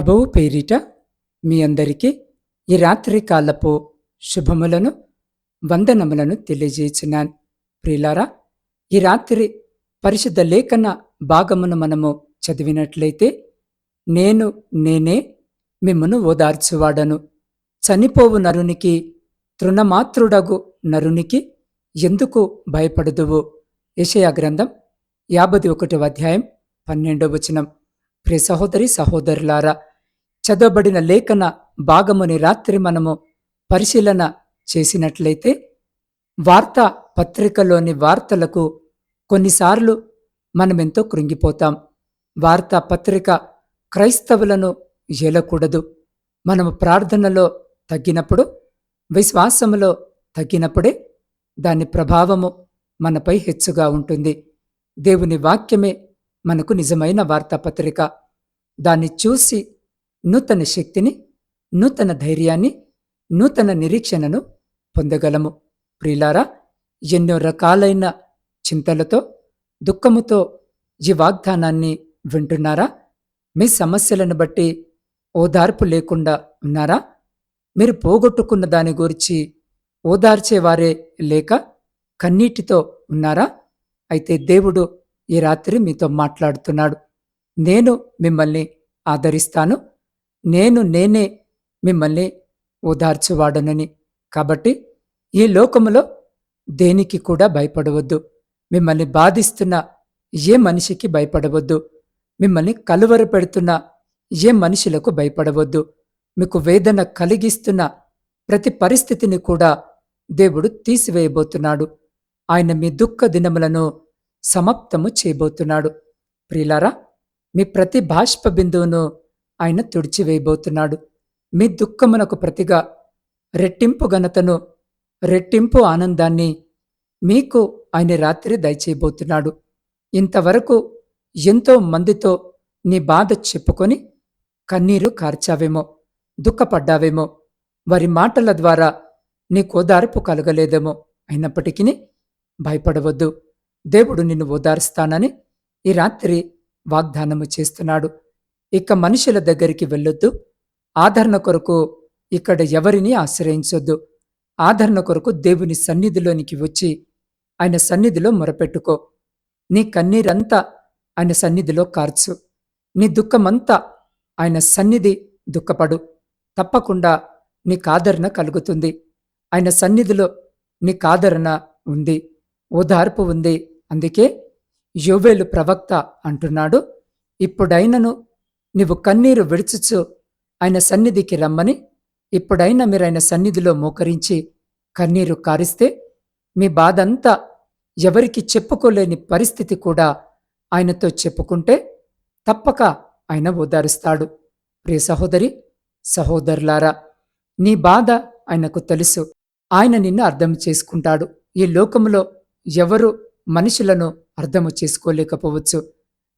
ప్రభువు పేరిట మీ అందరికీ ఈ రాత్రి కాలపు శుభములను వందనములను తెలియజేసినాను ప్రియులారా ఈ రాత్రి పరిశుద్ధ లేఖన భాగమును మనము చదివినట్లయితే నేను నేనే మిమ్మను ఓదార్చువాడను. చనిపోవు నరునికి తృణమాత్రుడగు నరునికి ఎందుకు భయపడదువు? యషయా గ్రంథం యాభై ఒకటవ అధ్యాయం పన్నెండవ వచనం. ప్రియ సహోదరి సహోదరులారా చదవబడిన లేఖన భాగముని రాత్రి మనము పరిశీలన చేసినట్లయితే వార్తా పత్రికలోని వార్తలకు కొన్నిసార్లు మనమెంతో కృంగిపోతాం. వార్తా పత్రిక క్రైస్తవులను ఏలకూడదు. మనము ప్రార్థనలో తగ్గినప్పుడు విశ్వాసములో తగ్గినప్పుడే దాని ప్రభావము మనపై హెచ్చుగా ఉంటుంది. దేవుని వాక్యమే మనకు నిజమైన వార్తాపత్రిక దాన్ని చూసి నూతన శక్తిని నూతన ధైర్యాన్ని నూతన నిరీక్షణను పొందగలము. ప్రియులారా ఎన్నో రకాలైన చింతలతో దుఃఖముతో ఈ వాగ్దానాన్ని వింటున్నారా? మీ సమస్యలను బట్టి ఓదార్పు లేకుండా ఉన్నారా? మీరు పోగొట్టుకున్న దాని గురించి ఓదార్చేవారే లేక కన్నీటితో ఉన్నారా? అయితే దేవుడు ఈ రాత్రి మీతో మాట్లాడుతున్నాడు. నేను మిమ్మల్ని ఆదరిస్తాను. నేను నేనే మిమ్మల్ని ఓదార్చువాడనని. కాబట్టి ఈ లోకములో దేనికి కూడా భయపడవద్దు. మిమ్మల్ని బాధిస్తున్న ఏ మనిషికి భయపడవద్దు. మిమ్మల్ని కలువర పెడుతున్న ఏ మనుషులకు భయపడవద్దు. మీకు వేదన కలిగిస్తున్న ప్రతి పరిస్థితిని కూడా దేవుడు తీసివేయబోతున్నాడు. ఆయన మీ దుఃఖ దినములను సమాప్తము చేయబోతున్నాడు. ప్రియులారా మీ ప్రతి బాష్ప బిందువును ఆయన తుడిచివేయబోతున్నాడు. మీ దుఃఖమునకు ప్రతిగా రెట్టింపు ఘనతను రెట్టింపు ఆనందాన్ని మీకు ఆయన రాత్రి దయచేయబోతున్నాడు. ఇంతవరకు ఎంతో మందితో నీ బాధ చెప్పుకొని కన్నీరు కార్చావేమో దుఃఖపడ్డావేమో వారి మాటల ద్వారా నీ ఓదార్పు కలగలేదేమో అయినప్పటికీ భయపడవద్దు. దేవుడు నిన్ను ఓదారుస్తానని ఈ రాత్రి వాగ్దానము చేస్తున్నాడు. ఇక మనుషుల దగ్గరికి వెళ్ళొద్దు. ఆదరణ కొరకు ఇక్కడ ఎవరిని ఆశ్రయించొద్దు. ఆదరణ కొరకు దేవుని సన్నిధిలోనికి వచ్చి ఆయన సన్నిధిలో మొరపెట్టుకో. నీ కన్నీరంతా ఆయన సన్నిధిలో కార్చు. నీ దుఃఖమంతా ఆయన సన్నిధి దుఃఖపడు. తప్పకుండా నీకాదరణ కలుగుతుంది. ఆయన సన్నిధిలో నీకాదరణ ఉంది. ఓదార్పు ఉంది. అందుకే యోవేలు ప్రవక్త అంటున్నాడు ఇప్పుడైనను నీవు కన్నీరు విడుచుచు ఆయన సన్నిధికి రమ్మని. ఇప్పుడైనా మీరు ఆయన సన్నిధిలో మోకరించి కన్నీరు కారిస్తే మీ బాధంతా ఎవరికి చెప్పుకోలేని పరిస్థితి కూడా ఆయనతో చెప్పుకుంటే తప్పక ఆయన ఓదారుస్తాడు. ప్రియ సహోదరి సహోదరులారా నీ బాధ ఆయనకు తెలుసు. ఆయన నిన్ను అర్థం చేసుకుంటాడు. ఈ లోకంలో ఎవరు మనుషులను అర్థము చేసుకోలేకపోవచ్చు.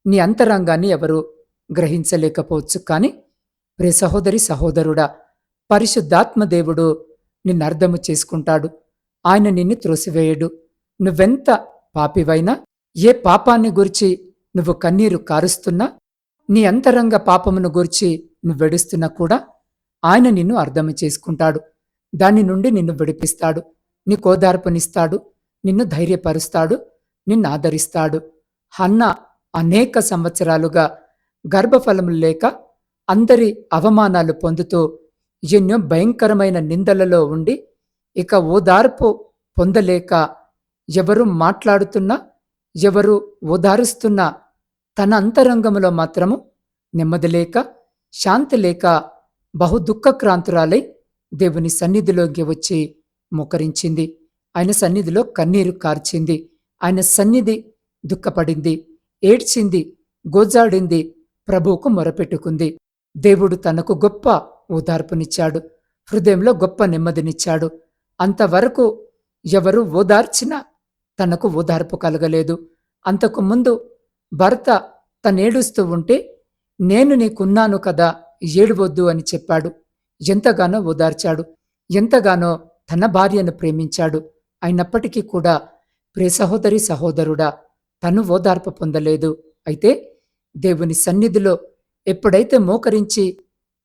నీ అంతరంగాన్ని ఎవరు గ్రహించలేకపోవచ్చు. కానీ ప్రే సహోదరి సహోదరుడా పరిశుద్ధాత్మ దేవుడు నిన్నర్థము చేసుకుంటాడు. ఆయన నిన్ను త్రోసివేయడు. నువ్వెంత పాపివైనా ఏ పాపాన్ని గురించి నువ్వు కన్నీరు కారుస్తున్నా నీ అంతరంగ పాపమును గురించి నువ్వెడుస్తున్నా కూడా ఆయన నిన్ను అర్థము చేసుకుంటాడు. దాని నుండి నిన్ను విడిపిస్తాడు. నీ కోదార్పునిస్తాడు. నిన్ను ధైర్యపరుస్తాడు. నిన్ను ఆదరిస్తాడు. హన్న అనేక సంవత్సరాలుగా గర్భఫలములు లేక అందరి అవమానాలు పొందుతూ ఎన్నో భయంకరమైన నిందలలో ఉండి ఇక ఓదార్పు పొందలేక ఎవరు మాట్లాడుతున్నా ఎవరు ఓదారుస్తున్నా తన అంతరంగములో మాత్రము నెమ్మది లేక శాంతి లేక బహు దుఃఖక్రాంతురాలై దేవుని సన్నిధిలోకి వచ్చి మోకరించింది. ఆయన సన్నిధిలో కన్నీరు కార్చింది. ఆయన సన్నిధి దుఃఖపడింది ఏడ్చింది గోజాడింది. ప్రభువుకు మొరపెట్టుకుంది. దేవుడు తనకు గొప్ప ఓదార్పునిచ్చాడు. హృదయంలో గొప్ప నెమ్మదినిచ్చాడు. అంతవరకు ఎవరు ఓదార్చినా తనకు ఓదార్పు కలగలేదు. అంతకు ముందు భర్త తనేడుస్తూ ఉంటే నేను నీకున్నాను కదా ఏడవద్దు అని చెప్పాడు. ఎంతగానో ఓదార్చాడు. ఎంతగానో తన భార్యను ప్రేమించాడు. అయినప్పటికీ కూడా ప్రియ సహోదరి సహోదరుడా తను ఓదార్పు పొందలేదు. అయితే దేవుని సన్నిధిలో ఎప్పుడైతే మోకరించి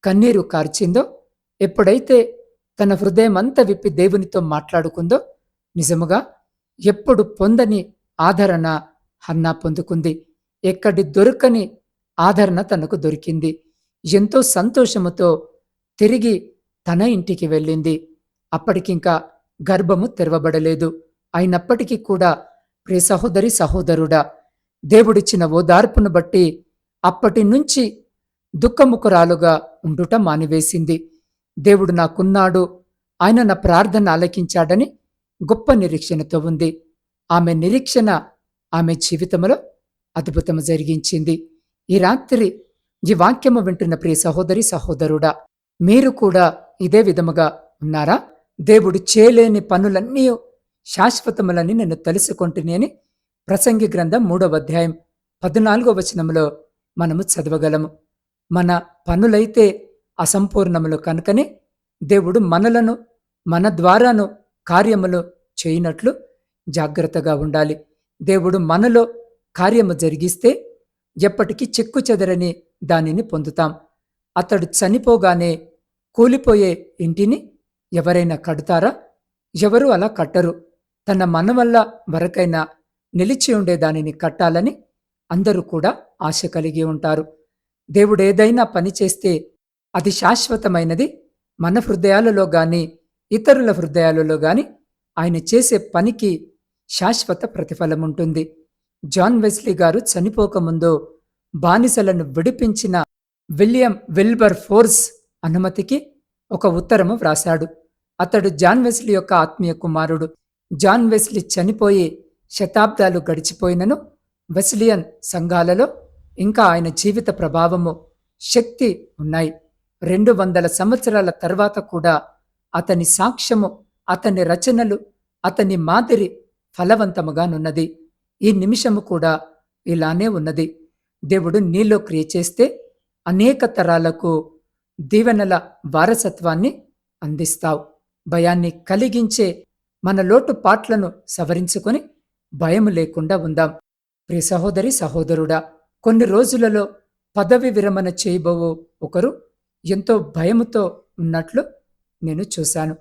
కన్నీరు కార్చిందో ఎప్పుడైతే తన హృదయం అంతా విప్పి దేవునితో మాట్లాడుకుందో నిజముగా ఎప్పుడు పొందని ఆదరణ హన్నా పొందుకుంది. ఎక్కడి దొరకని ఆదరణ తనకు దొరికింది. ఎంతో సంతోషముతో తిరిగి తన ఇంటికి వెళ్ళింది. అప్పటికింకా గర్భము తెరవబడలేదు. అయినప్పటికీ కూడా ప్రియ సహోదరి సహోదరుడా దేవుడిచ్చిన ఓదార్పును బట్టి అప్పటి నుంచి దుఃఖముఖరాలుగా ఉండుట మానివేసింది. దేవుడు నాకున్నాడు. ఆయన నా ప్రార్థన ఆలకించాడని గొప్ప నిరీక్షణతో ఉంది. ఆమె నిరీక్షణ ఆమె జీవితంలో అద్భుతము జరిగించింది. ఈ రాత్రి ఈ వాక్యము వింటున్న ప్రియ సహోదరి సహోదరుడా మీరు కూడా ఇదే విధముగా ఉన్నారా? దేవుడు చేయలేని పనులన్నీ శాశ్వతములని నేను తెలుసుకుంటుని ప్రసంగి గ్రంథం మూడవ అధ్యాయం పద్నాలుగో వచనంలో మనము చదవగలము. మన పనులైతే అసంపూర్ణములు కనుకనే దేవుడు మనలను మన ద్వారాను కార్యములు చేయనట్లు జాగ్రత్తగా ఉండాలి. దేవుడు మనలో కార్యము జరిగిస్తే ఎప్పటికీ చెక్కు చెదరని దానిని పొందుతాం. అతడు చనిపోగానే కూలిపోయే ఇంటిని ఎవరైనా కడతారా? ఎవరు అలా కట్టరు. తన మన వల్ల వరకైనా నిలిచి ఉండే దానిని కట్టాలని అందరూ కూడా ఆశ కలిగి ఉంటారు. దేవుడు ఏదైనా పని చేస్తే అది శాశ్వతమైనది. మన హృదయాలలో గాని ఇతరుల హృదయాలలో గాని ఆయన చేసే పనికి శాశ్వత ప్రతిఫలం ఉంటుంది. జాన్ వెస్లీ గారు చనిపోకముందు బానిసలను విడిపించిన విలియం విల్బర్ ఫోర్స్ అనుమతికి ఒక ఉత్తరము వ్రాశాడు. అతడు జాన్ వెస్లీ యొక్క ఆత్మీయ కుమారుడు. జాన్ వెస్లీ చనిపోయి శతాబ్దాలు గడిచిపోయినను వెస్లియన్ సంఘాలలో ఇంకా ఆయన జీవిత ప్రభావము శక్తి ఉన్నాయి. రెండు వందల సంవత్సరాల తర్వాత కూడా అతని సాక్ష్యము అతని రచనలు అతని మాదిరి ఫలవంతముగానున్నది. ఈ నిమిషము కూడా ఇలానే ఉన్నది. దేవుడు నీలో క్రియ చేస్తే అనేక తరాలకు దీవెనల వారసత్వాన్ని అందిస్తావు. భయాన్ని కలిగించే మన లోటు పాట్లను సవరించుకొని భయము లేకుండా ఉందాం. ప్రియ సహోదరి సహోదరుడా కొన్ని రోజులలో పదవి విరమణ చేయబోవు ఒకరు ఎంతో భయముతో ఉన్నట్లు నేను చూశాను.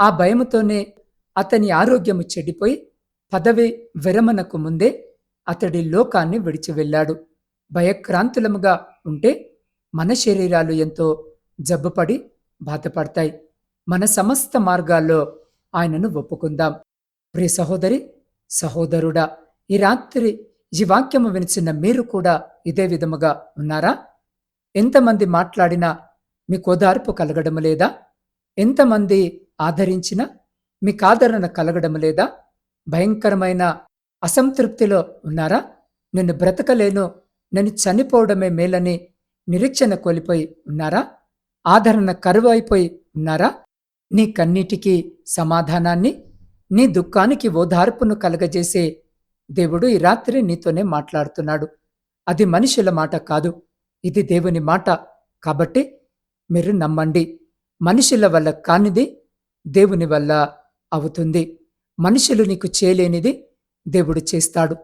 ఆ భయముతోనే అతని ఆరోగ్యము చెడిపోయి పదవి విరమణకు ముందే అతడి లోకాన్ని విడిచి వెళ్ళాడు. భయక్రాంతులముగా ఉంటే మన శరీరాలు ఎంతో జబ్బుపడి బాధపడతాయి. మన సమస్త మార్గాల్లో ఆయనను ఒప్పుకుందాం. ప్రియ సహోదరి సహోదరుడా ఈ రాత్రి ఈ వాక్యము వినిచిన మీరు కూడా ఇదే విధముగా ఉన్నారా? ఎంతమంది మాట్లాడినా మీకు ఓదార్పు కలగడం లేదా? ఎంతమంది ఆదరించినా మీకు ఆదరణ కలగడం లేదా? భయంకరమైన అసంతృప్తిలో ఉన్నారా? నేను బ్రతకలేను నేను చనిపోవడమే మేలని నిరీక్షణ కోల్పోయి ఉన్నారా? ఆదరణ కరువు అయిపోయి ఉన్నారా? నీ కన్నీటికి సమాధానాన్ని నీ దుఃఖానికి ఓదార్పును కలగజేసే దేవుడు ఈ రాత్రి నీతోనే మాట్లాడుతున్నాడు. అది మనుషుల మాట కాదు. ఇది దేవుని మాట. కాబట్టి మీరు నమ్మండి. మనుషుల వల్ల కానిది దేవుని వల్ల అవుతుంది. మనుషులు నీకు చేయలేనిది దేవుడు చేస్తాడు.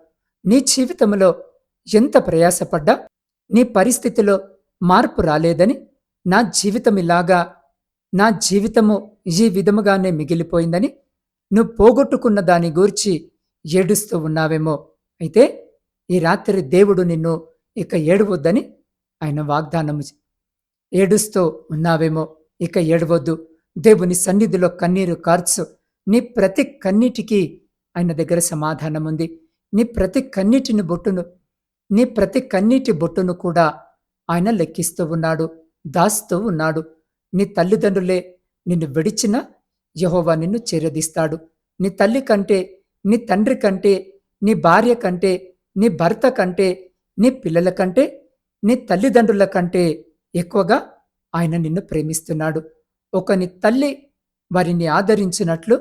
నీ జీవితంలో ఎంత ప్రయాసపడ్డా నీ పరిస్థితిలో మార్పు రాలేదని నా జీవితం ఇలాగా నా జీవితము ఈ విధముగానే మిగిలిపోయిందని నువ్వు పోగొట్టుకున్న దాని గూర్చి ఏడుస్తూ ఉన్నావేమో. అయితే ఈ రాత్రి దేవుడు నిన్ను ఇక ఏడవద్దని ఆయన వాగ్దానము ఏడుస్తూ ఉన్నావేమో. ఇక ఏడవద్దు. దేవుని సన్నిధిలో కన్నీరు కార్చు. నీ ప్రతి కన్నీటికి ఆయన దగ్గర సమాధానం ఉంది. నీ ప్రతి కన్నీటిని బొట్టును నీ ప్రతి కన్నీటి బొట్టును కూడా ఆయన లెక్కిస్తూ ఉన్నాడు దాస్తూ ఉన్నాడు. నీ తల్లిదండ్రులే నిన్ను విడిచిన యహోవా నిన్ను చేరదీస్తాడు. నీ తల్లి కంటే నీ తండ్రి కంటే నీ భార్య కంటే నీ భర్త కంటే నీ పిల్లల కంటే నీ తల్లిదండ్రుల కంటే ఎక్కువగా ఆయన నిన్ను ప్రేమిస్తున్నాడు. ఒక నీ తల్లి వారిని ఆదరించినట్లు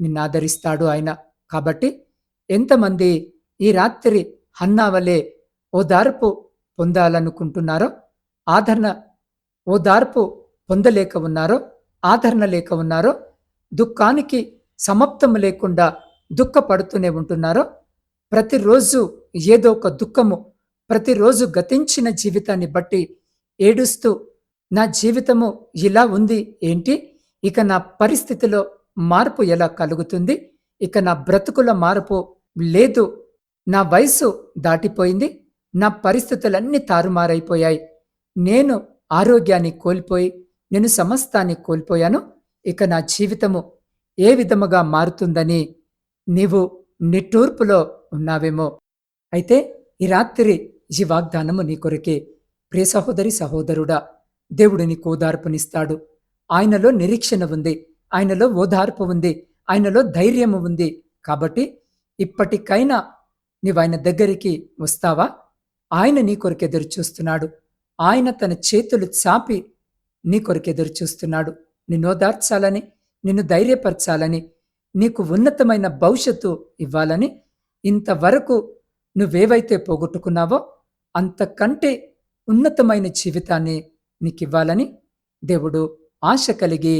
నిన్ను ఆదరిస్తాడు ఆయన. కాబట్టి ఎంతమంది ఈ రాత్రి హన్నావలే ఓదార్పు పొందాలనుకుంటున్నారో ఆదరణ ఓదార్పు పొందలేక ఉన్నారో ఆదరణ లేక ఉన్నారో దుఃఖానికి సమాప్తము లేకుండా దుఃఖపడుతూనే ఉంటున్నారో ప్రతిరోజు ఏదో ఒక దుఃఖము ప్రతిరోజు గతించిన జీవితాన్ని బట్టి ఏడుస్తూ నా జీవితము ఇలా ఉంది ఏంటి? ఇక నా పరిస్థితిలో మార్పు ఎలా కలుగుతుంది? ఇక నా బ్రతుకుల మార్పు లేదు నా వయసు దాటిపోయింది నా పరిస్థితులన్నీ తారుమారైపోయాయి. నేను ఆరోగ్యాన్ని కోల్పోయి నేను సమస్తాన్ని కోల్పోయాను. ఇక నా జీవితము ఏ విధముగా మారుతుందని నీవు నిట్టూర్పులో ఉన్నావేమో. అయితే ఈ రాత్రి ఈ వాగ్దానము నీ కొరకే. ప్రియ సహోదరి సహోదరుడా దేవుడు నీకు ఓదార్పునిస్తాడు. ఆయనలో నిరీక్షణ ఉంది ఆయనలో ఓదార్పు ఉంది ఆయనలో ధైర్యము ఉంది. కాబట్టి ఇప్పటికైనా నీవు ఆయన దగ్గరికి వస్తావా? ఆయన నీ కొరకు ఎదురు చూస్తున్నాడు ఆయన తన చేతులు చాపి నీ కొరకు ఎదురు చూస్తున్నాడు నిన్ను ఓదార్చాలని నిన్ను ధైర్యపరచాలని నీకు ఉన్నతమైన భవిష్యత్తు ఇవ్వాలని ఇంతవరకు నువ్వేవైతే పోగొట్టుకున్నావో అంతకంటే ఉన్నతమైన జీవితాన్ని నీకు ఇవ్వాలని దేవుడు ఆశ కలిగి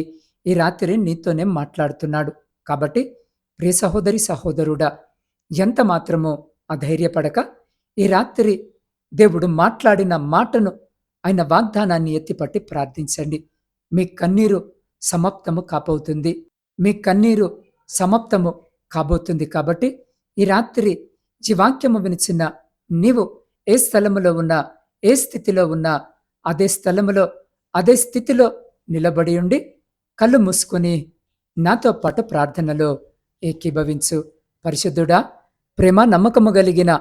ఈ రాత్రి నీతోనే మాట్లాడుతున్నాడు. కాబట్టి ప్రియ సహోదరి సహోదరుడా ఎంత మాత్రమో అధైర్యపడక ఈ రాత్రి దేవుడు మాట్లాడిన మాటను ఆయన వాగ్దానాన్ని ఎత్తిపట్టి ప్రార్థించండి. మీ కన్నీరు సమాప్తము కాబోతుంది. మీ కన్నీరు సమాప్తము కాబోతుంది కాబట్టి ఈ రాత్రి ఈ వాక్యము వినిచిన నీవు ఏ స్థలములో ఉన్నా ఏ స్థితిలో ఉన్నా అదే స్థలములో అదే స్థితిలో నిలబడి ఉండి కళ్ళు మూసుకొని నాతో పాటు ప్రార్థనలో ఏకీభవించు. పరిశుద్ధుడా ప్రేమ నమ్మకము కలిగిన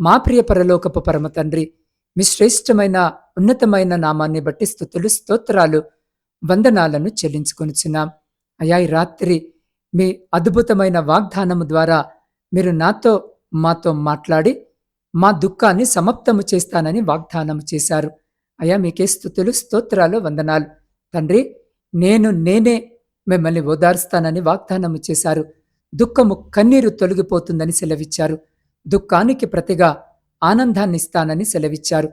మా ప్రియ పరలోకపు పరమ తండ్రి మీ శ్రేష్టమైన ఉన్నతమైన నామాన్ని బట్టి స్థుతులు స్తోత్రాలు వందనాలను చెల్లించుకొనిచున్నాం. అయా ఈ రాత్రి మీ అద్భుతమైన వాగ్దానము ద్వారా మీరు నాతో మాతో మాట్లాడి మా దుఃఖాన్ని సమాప్తము చేస్తానని వాగ్దానం చేశారు. అయా మీకే స్థుతులు స్తోత్రాలు వందనాలు. తండ్రి నేను నేనే మిమ్మల్ని ఓదారుస్తానని వాగ్దానము చేశారు. దుఃఖము కన్నీరు తొలగిపోతుందని సెలవిచ్చారు. దుఃఖానికి ప్రతిగా ఆనందాన్ని ఇస్తానని సెలవిచ్చారు.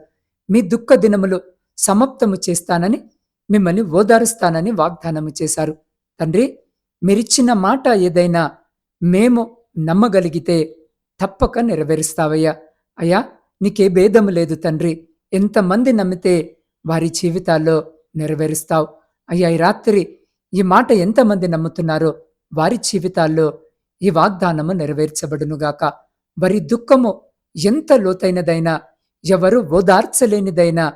మీ దుఃఖ దినములు సమాప్తము చేస్తానని మిమ్మల్ని ఓదారుస్తానని వాగ్దానము చేశారు. తండ్రి మీరిచ్చిన మాట ఏదైనా మేము నమ్మగలిగితే తప్పక నెరవేరుస్తావయ్యా. అయ్యా నీకే భేదము లేదు తండ్రి. ఎంతమంది నమ్మితే వారి జీవితాల్లో నెరవేరుస్తావు. అయ్యా ఈ రాత్రి ఈ మాట ఎంతమంది నమ్ముతున్నారో వారి జీవితాల్లో ఈ వాగ్దానము నెరవేర్చబడునుగాక. వారి దుఃఖము ఎంత లోతైనదైనా ఎవరు ఓదార్చలేనిదైనా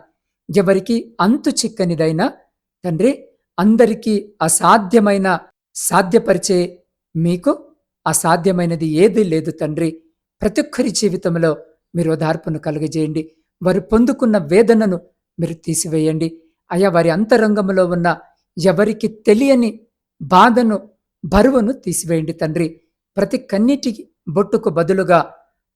ఎవరికి అంతు చిక్కనిదైనా తండ్రి అందరికీ అసాధ్యమైన సాధ్యపరిచే మీకు అసాధ్యమైనది ఏదీ లేదు తండ్రి. ప్రతి ఒక్కరి జీవితంలో మీరు ఓదార్పును కలుగజేయండి. వారు పొందుకున్న వేదనను మీరు తీసివేయండి. అయా వారి అంతరంగంలో ఉన్న ఎవరికి తెలియని బాధను బరువును తీసివేయండి తండ్రి. ప్రతి కన్నిటికి బొట్టుకు బదులుగా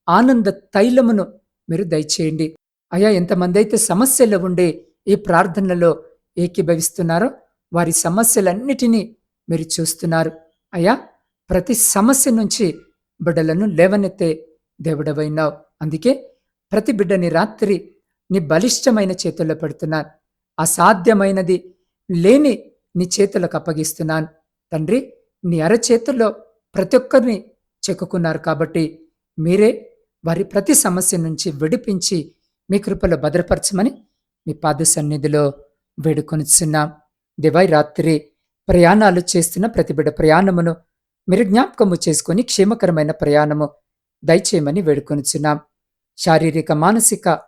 ఆనంద తైలమును మీరు దయచేయండి. అయా ఎంతమంది అయితే సమస్యలు ఉండే ఈ ప్రార్థనలో ఏకీభవిస్తున్నారో. వారి సమస్యలన్నిటినీ మీరు చూస్తున్నారు. అయ్యా ప్రతి సమస్య నుంచి బిడ్డలను లేవనెత్తే దేవుడవైనావు. అందుకే ప్రతి బిడ్డని రాత్రి నీ బలిష్టమైన చేతుల్లో పెడుతున్నాను. అసాధ్యమైనది లేని నీ చేతులకు అప్పగిస్తున్నాను. తండ్రి నీ అరచేతుల్లో ప్రతి ఒక్కరిని చెక్కుకున్నారు కాబట్టి మీరే వారి ప్రతి సమస్య నుంచి విడిపించి మీ కృపలో భద్రపరచమని మీ పాద సన్నిధిలో వేడుకొనిచున్నాం. దివై రాత్రి ప్రయాణాలు చేస్తున్న ప్రతిబిడ ప్రయాణమును మీరు జ్ఞాపకము చేసుకొని క్షేమకరమైన ప్రయాణము దయచేయమని వేడుకొనిచున్నాం. శారీరక మానసిక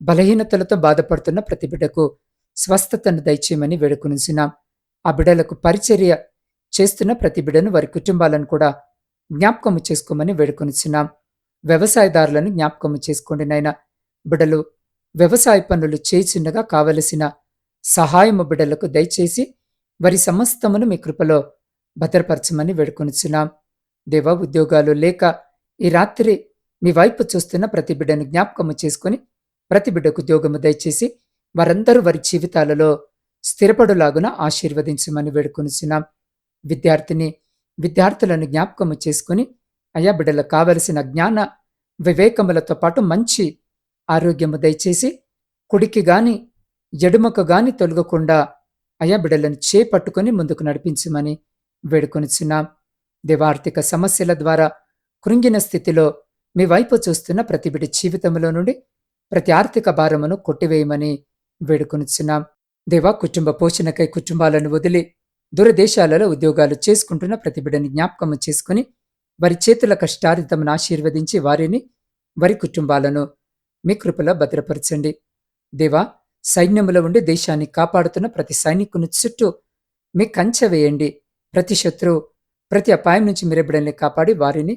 బలహీనతలతో బాధపడుతున్న ప్రతి బిడ్డకు స్వస్థతను దయచేయమని వేడుకొనిచున్నాం. ఆ బిడ్డలకు పరిచర్య చేస్తున్న ప్రతి బిడ్డను వారి కుటుంబాలను కూడా జ్ఞాపకము చేసుకోమని వేడుకొనిచున్నాం. వ్యవసాయదారులను జ్ఞాపకము చేసుకోండి నాయన. బిడ్డలు వ్యవసాయ పనులు చేయుచుండగా కావలసిన సహాయము బిడ్డలకు దయచేసి వారి సమస్తమును మీ కృపలో భద్రపరచమని వేడుకొనుచున్నాం. దేవ ఉద్యోగాలు లేక ఈ రాత్రి మీ వైపు చూస్తున్న ప్రతి బిడ్డను జ్ఞాపకము చేసుకుని ప్రతి బిడ్డకు ఉద్యోగము దయచేసి వారందరూ వారి జీవితాలలో స్థిరపడులాగున ఆశీర్వదించమని వేడుకొనుచున్నాం. విద్యార్థిని విద్యార్థులను జ్ఞాపకము చేసుకుని అయా బిడ్డలకు కావలసిన జ్ఞాన వివేకములతో పాటు మంచి ఆరోగ్యము దయచేసి కుడికి గాని ఎడుమకగాని తొలగకుండా అయా బిడ్డలను చేపట్టుకుని ముందుకు నడిపించమని వేడుకొనిచున్నాం. దేవార్థిక సమస్యల ద్వారా కృంగిన స్థితిలో మీ వైపు చూస్తున్న ప్రతి బిడ్డ జీవితంలో నుండి ప్రతి ఆర్థిక భారమును కొట్టివేయమని వేడుకొనిచున్నాం. దేవా కుటుంబ పోషణకై కుటుంబాలను వదిలి దూరదేశాలలో ఉద్యోగాలు చేసుకుంటున్న ప్రతి బిడ్డని జ్ఞాపకము చేసుకుని వారి చేతుల కష్టారితమును ఆశీర్వదించి వారిని వారి కుటుంబాలను మీ కృపలో భద్రపరచండి. దేవా సైన్యములో ఉండి దేశాన్ని కాపాడుతున్న ప్రతి సైనికుని చుట్టూ మీ కంచె వేయండి. ప్రతి శత్రువు ప్రతి అపాయం నుంచి మీరెబ్బడల్ని కాపాడి వారిని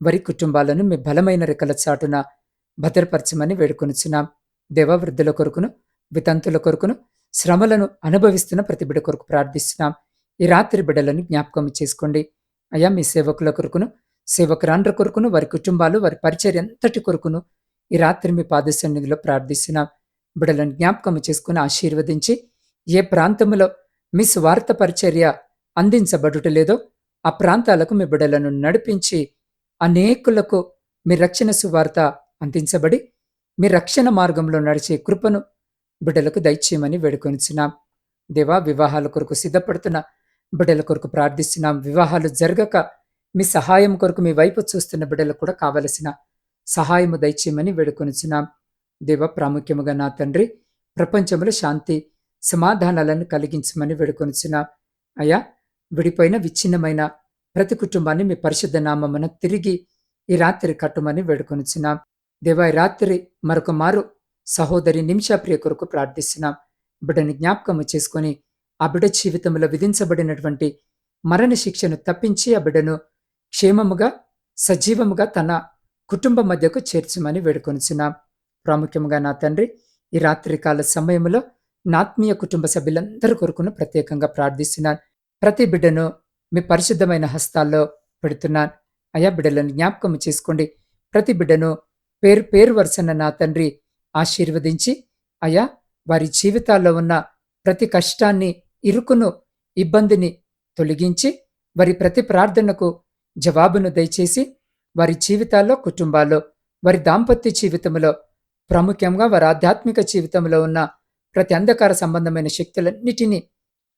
వారి కుటుంబాలను మీ బలమైన రెక్కల చాటున భద్రపరచమని వేడుకొనిచున్నాం. దేవవృద్ధుల కొరకును వితంతుల కొరకును శ్రమలను అనుభవిస్తున్న ప్రతి బిడ్డ కొరకు ప్రార్థిస్తున్నాం. ఈ రాత్రి బిడ్డలను జ్ఞాపకం చేసుకోండి. అయ్యా మీ సేవకుల కొరకును సేవకురాండ్ర కొరకును వారి కుటుంబాలు వారి పరిచర్య ఎంతటి కొరకును ఈ రాత్రి మీ పాద సన్నిధిలో ప్రార్థిస్తున్నాం. బిడ్డలను జ్ఞాపకం చేసుకుని ఆశీర్వదించి ఏ ప్రాంతంలో మీ స్వార్థ పరిచర్య అందించబడుట లేదో ఆ ప్రాంతాలకు మీ బిడలను నడిపించి అనేకులకు మీ రక్షణ సువార్త అందించబడి మీ రక్షణ మార్గంలో నడిచే కృపను బిడ్డలకు దయచేయమని వేడుకొనిచున్నాం. దేవా వివాహాల కొరకు సిద్ధపడుతున్న బిడ్డల కొరకు ప్రార్థిస్తున్నాం. వివాహాలు జరగక మీ సహాయం కొరకు మీ వైపు చూస్తున్న బిడ్డలకు కూడా కావలసిన సహాయము దయచేయమని వేడుకొనిచున్నాం. దేవ ప్రాముఖ్యముగా నా తండ్రి ప్రపంచంలో శాంతి సమాధానాలను కలిగించమని వేడుకొనిచిన అయా విడిపోయిన విచ్ఛిన్నమైన ప్రతి కుటుంబాన్ని మీ పరిశుద్ధ నామమున తిరిగి ఈ రాత్రి కట్టుమని వేడుకొనిచున్నాం. దేవా ఈ రాత్రి మరొక మారు సహోదరి నిమిషాప్రియ కొరకు ప్రార్థిస్తున్నాం. బిడ్డని జ్ఞాపకము చేసుకొని ఆ బిడ్డ జీవితంలో విధించబడినటువంటి మరణ శిక్షను తప్పించి ఆ బిడ్డను క్షేమముగా సజీవముగా తన కుటుంబం మధ్యకు చేర్చమని వేడుకొనిచున్నాం. ప్రాముఖ్యంగా నా తండ్రి ఈ రాత్రికాల సమయంలో నాత్మీయ కుటుంబ సభ్యులందరి కొరకును ప్రత్యేకంగా ప్రార్థిస్తున్నాను. ప్రతి బిడ్డను మీ పరిశుద్ధమైన హస్తాల్లో పెడుతున్నాను. అయా బిడ్డలను జ్ఞాపకం చేసుకోండి. ప్రతి బిడ్డను పేరు పేరు వరుసన నా తండ్రి ఆశీర్వదించి అయా వారి జీవితాల్లో ఉన్న ప్రతి కష్టాన్ని ఇరుకును ఇబ్బందిని తొలగించి వారి ప్రతి ప్రార్థనకు జవాబును దయచేసి వారి జీవితాల్లో కుటుంబాల్లో వారి దాంపత్య జీవితంలో ప్రాముఖ్యంగా వారి ఆధ్యాత్మిక జీవితంలో ఉన్న ప్రతి అంధకార సంబంధమైన శక్తులన్నిటినీ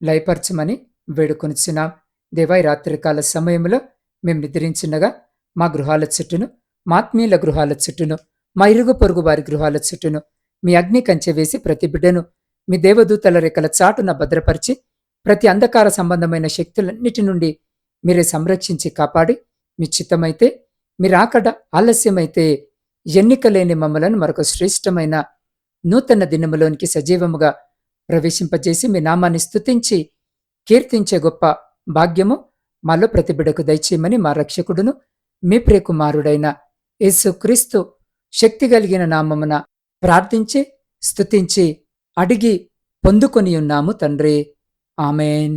లయపరచమని వేడుకొనిచున్నాం. దేవాయి రాత్రికాల సమయంలో మేము నిద్రించినగా మా గృహాల చుట్టూను మాత్మీయుల గృహాల చుట్టూను మా ఇరుగు పొరుగు వారి గృహాల చుట్టూను మీ అగ్ని కంచె వేసి ప్రతి బిడ్డను మీ దేవదూతల రెక్కల చాటున భద్రపరిచి ప్రతి అంధకార సంబంధమైన శక్తులన్నిటి నుండి మీరే సంరక్షించి కాపాడి మీ చిత్తమైతే మీరాకడ ఆలస్యమైతే ఎన్నిక లేని మమ్మలను మరొక శ్రేష్టమైన నూతన దినములోనికి సజీవముగా ప్రవేశింపజేసి మీ నామాన్ని స్తుతించి కీర్తించే గొప్ప భాగ్యము మాలో ప్రతిబిడకు దయచేయమని మా రక్షకుడును మీ ప్రియకుమారుడైన యేసుక్రీస్తు శక్తి కలిగిన నామమున ప్రార్థించి స్తుతించి అడిగి పొందుకొని ఉన్నాము తండ్రి. ఆమెన్.